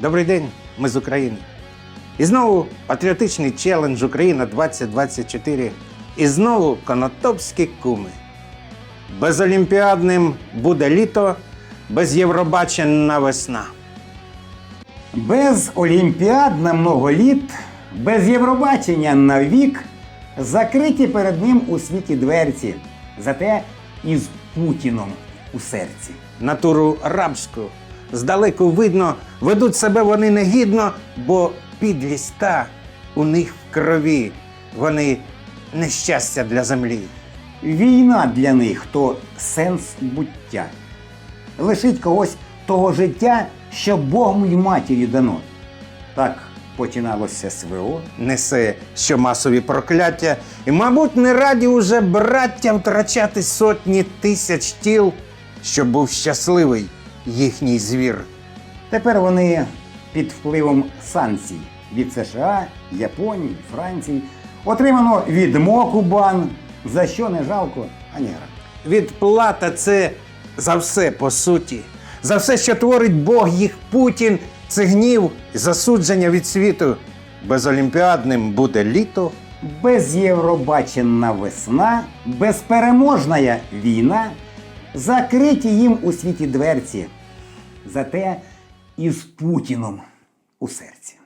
Добрий день, ми з України. І знову патріотичний челендж Україна 2024. І знову конотопські куми. Безолімпіадним буде літо, без Євробачення весна. Без Олімпіад на много літ, без Євробачення на вік, закриті перед ним у світі дверці, зате із Путіном у серці. Натуру рабську. Здалеку видно, ведуть себе вони негідно, бо підлість та у них в крові. Вони нещастя для землі. Війна для них то сенс буття. Лишить когось того життя, що Богом й матір'ю дано. Так починалося СВО. несе що масові прокляття, і, мабуть, не раді уже браття втрачати сотні тисяч тіл, щоб був щасливий їхній звір. Тепер вони під впливом санкцій від США, Японії, Франції. Отримано відмоку бан, за що не жалко ані гра. Відплата це за все по суті, за все, що творить Бог їх Путін, це гнів і засудження від світу. Безолімпіадним буде літо. Без Євробаченна весна, безпереможна війна, закриті їм у світі дверці. Зате із Путіном у серці.